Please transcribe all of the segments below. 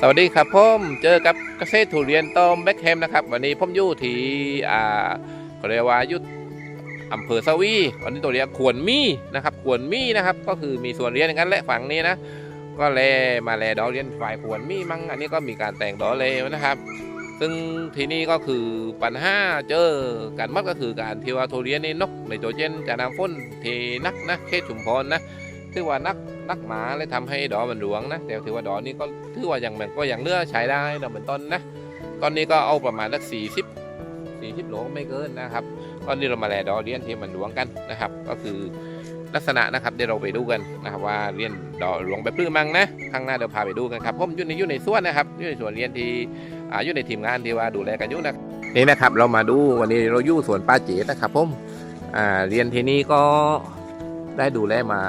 สวัสดีครับผมเจอกับเกษตรทุเรียนต้มแบ็คแฮมนะครับ วันนี้ผมอยู่ที่อ่าเขเรียกว่ายุทธอำเภอสวีวันนี้ตัวเรียกขวนมีนะครับขวนมีนะครับ ก็คือมีส่วนเรียนอย่างนั้นแหละฝั่งนี้นะ ก็แลมาแลดอกเรียนฝ่ายขวนมีมั้งอันนี้ก็มีการแต่งดอกเลนะครับ ซึ่งทีนี้ก็คือปัญหาเจอกันมักก็คือการที่ว่าทุเรียนนี่นกในตัวเจนจะนำฝนเทนักนะเขตชุมพรนะถือว่านัก นักหมาเลยทำให้ดอกมันหลวงนะแต่ถือว่าดอกนี้ก็ถือว่าอยังมันก็อยังเลือใช้ได้นะเหมือนต้นนะตอนนี้ก็เอาประมาณสักสี่สิบสี่สิบโหลไม่เกินนะครับตอนนี้เรามาแลดอกเรียนที่มันหลวงกันนะครับ ก็คือลักษณะนะครับเดี๋ยวเราไปดูกันนะครับว่าเรียนดอกหลวงแบบปลื้มมังนะข้างหน้าเดี๋ยวพาไปดูกันครับผมอยู่ในอยู่ในสวนนะครับอยู่ในสวนเรียนที่อาอยู่ในทีมงานที่ว่าดูแลกันอยู่นะนี่นะครับเรามาดูวันนี้เราอยู่สวนป้าเจ๋นะครับผมอ่าเรียนที่นี่ก็ได้ดูแลมา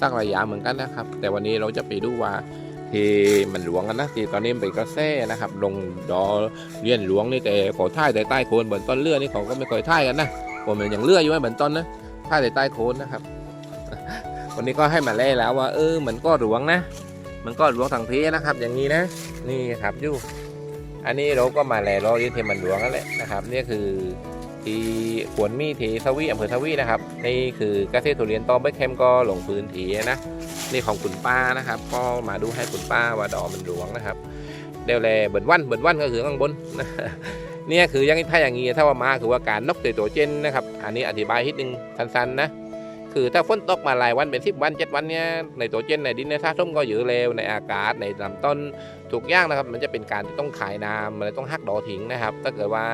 สักระยะเหมือนกันนะครับ แต่วันนี้เราจะไปดูว่าที่มันหลวงกันนะที่ตอนนี้เป็นกระแสนะครับ ลงดอเรียนหลวงนี่แต่ขอท่ายแต่ใต้โคนเหมือนต้นเลื่อนี่เขาก็ไม่ค่อยท่ายกันนะผมมันยังเลื่ออยู่ไหมเหมือนต้นนะท่ายแต่ใต้โคนนะครับ วันนี้ก็ให้มาแล่แล้วว่า เออมันก็หลวงนะ มันก็หลวงทางเพนะครับ อย่างนี้นะ นี่ครับยู่อันนี้เราก็มาแลรอยืนเทมันหลวงนั่นแหละนะครับ นี่คือ ที่ขวนมีทีสวีอำเภอสวีนะครับ นี่คือเกษตรทุเรียนตอมเบเข้มก็ลงพื้นที่นะ นี่ของคุณป้านะครับ ก็มาดูให้คุณป้าว่าดอกมันหลวงนะครับเดี๋ยวแลเบิดวันเบิดวันก็คือข้างบนเนี่ยคือยังถ้าอย่างนี้ถ้าว่ามาคือว่าการนกเตยตัวเจนนะครับ อันนี้อธิบายนิดนึงสั้นๆนะ คือถ้าฝนตกมาหลายวันเป็นสิบวันเจ็ดวันเนี่ยในตัวเจนในดินในท่าส้มก็อยู่เร็วในอากาศในลำต้นถูกย่างนะครับ มันจะเป็นการที่ต้องขายน้ำมันต้องหักดอทิ้งนะครับ ถ้าเกิดว่า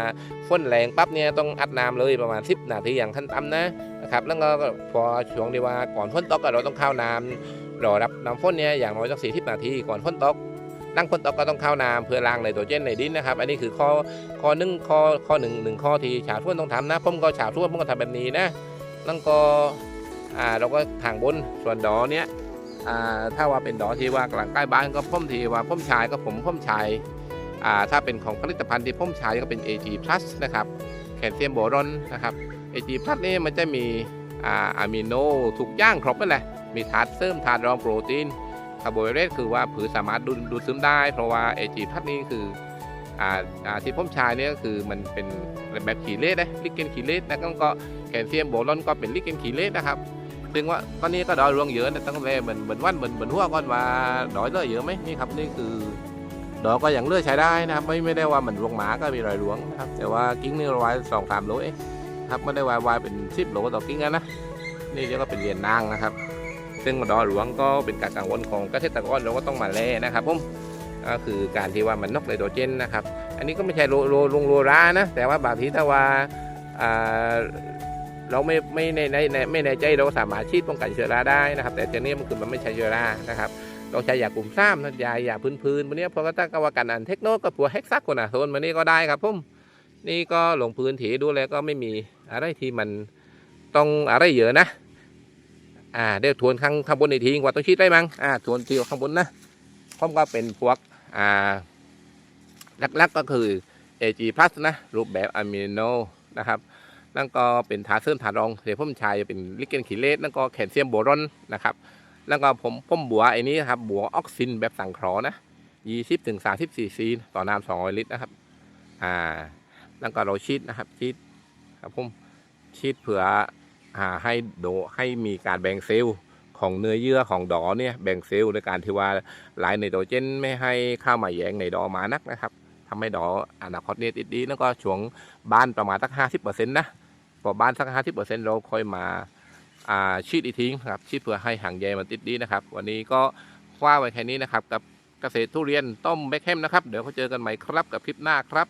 ฝนแรงปั๊บเนี่ยต้องอัดน้ำเลยประมาณ 10 นาทีอย่างขั้นต่ำนะนะครับแล้วก็พอช่วงที่ว่าก่อนฝนตกก็เราต้องเข้าน้ำรอรับน้ำฝนเนี่ยอย่างน้อยสักสี่สิบนาทีก่อนฝนตกนั่งฝนตกก็ต้องเข้าน้ำเพื่อล้างไนโตรเจนในดินนะครับ อันนี้คือข้อข้อหนึ่งข้อข้อหนึ่งหนึ่งข้อที่ชาวทุ่นต้องทำนะผมก็ชาวทุ่นผมก็ทำแบบนี้นะแล้วก็ อ่าเราก็ทางบนส่วนดอเนี้ยอ่าถ้าว่าเป็นดอที่ว่ากลางใกล้บ้านก็พ่มทีว่าพ่มชายก็ผมพ่มชายอ่าถ้าเป็นของผลิตภัณฑ์ที่พ่มชายก็เป็น AG Plus นะครับแคลเซียมโบรอนนะครับ AG Plus นี่มันจะมีอ่าอะมิโนทุกอย่างครบนั่นแหละมีธาตุเสริมธาตุรองโปรตีนคาร์โบไฮเดรตคือว่าผือสามารถดูดดูดซึมได้ เพราะว่า AG Plus นี่คือ อ่าอ่าที่พ่มชายเนี่ยก็คือมันเป็นแบบขีเลสนะลิกเกนขีเลสนะแล้วก็แคลเซียมโบรอนก็เป็นลิกเกนขีเลสนะครับซึ่งว่าตอนนี้ก็ดอยรวงเยอะนะตั้งแต่เหมือนเหมือนวันเหมือนเหมือนหัวก่อนว่าดอยเลือเยอะไหมนี่ครับนี่คือดอกก็ยังเลือใช้ได้นะครับ ไม่ไม่ได้ว่าเหมือนรวงหมาก็มีรอยรวงนะครับ แต่ว่ากิ้งนี่เราไว้สองสามโลเองครับไม่ได้วายวายเป็นสิบโลต่อกิ้งนะนะนี่เรียกว่าเป็นเหรียญนางนะครับ ซึ่งดอยหลวงก็เป็นการกังวลของเกษตรกรเราก็ต้องมาแลนะครับผม ก็คือการที่ว่ามันนกไนโตรเจนนะครับ อันนี้ก็ไม่ใช่โลโลลงโลรานะ แต่ว่าบางทีถ้าว่าเราไม่ไม่ในในในไม่ในใจเราสามารถฉีดป้องกันเชื้อราได้นะครับ แต่ทีนี้มันคือมันไม่ใช่เชื้อรานะครับเราใช้ยากลุ่มซ้ำนะยายาพื้นๆวันนี้พอก็ตั้งกว่ากันอันเทคโนก็ปัวเฮกซักคนอะโซนวันนี้ก็ได้ครับผมนี่ก็ลงพื้นถีดูแลก็ไม่มีอะไรที่มันต้องอะไรเยอะนะอ่าเดี๋ยวทวนข้างข้างบนอีกทีว่าต้องฉีดได้มั้งอ่าทวนทีข้างบนนะพร้อมก็เป็นพวก หลักๆก็คือ AG Plus นะ รูปแบบอะมิโนนะครับ นั่นก็เป็นถาเสริมถารองเดี๋ยวผมชายเป็นลิกเกนขีเลสนั่นก็แคลเซียมโบรอนนะครับ แล้วก็ผมผมบัวไอ้นี้ครับ บัวออกซินแบบสังเคราะห์นะ20ถึง30ซีซีต่อน้ำ200ลิตรนะครับ อ่า แล้วก็เราชีดนะครับชีดครับผมชีดเผื่ออให้โดให้มีการแบ่งเซลล์ ของเนื้อเยื่อของดอเนี่ยแบ่งเซลล์ในการที่ว่าหลายไนโตรเจนไม่ให้เข้ามาแยงในดอมานักนะครับทำให้ดออนาคตเนี่ยติดดีแล้วก็ช่วงบ้านประมาณสัก50%นต์นะพอบ้านสักห้าสิบเปอร์เซ็นต์เราค่อยมาอ่าชีดอีกทิ้งครับชีดเพื่อให้หางใยมันติดดีนะครับ วันนี้ก็คว้าไว้แค่นี้นะครับกับเกษตรทุเรียนต้มแบคแฮมนะครับ เดี๋ยวเขาเจอกันใหม่ครับกับคลิปหน้าครับ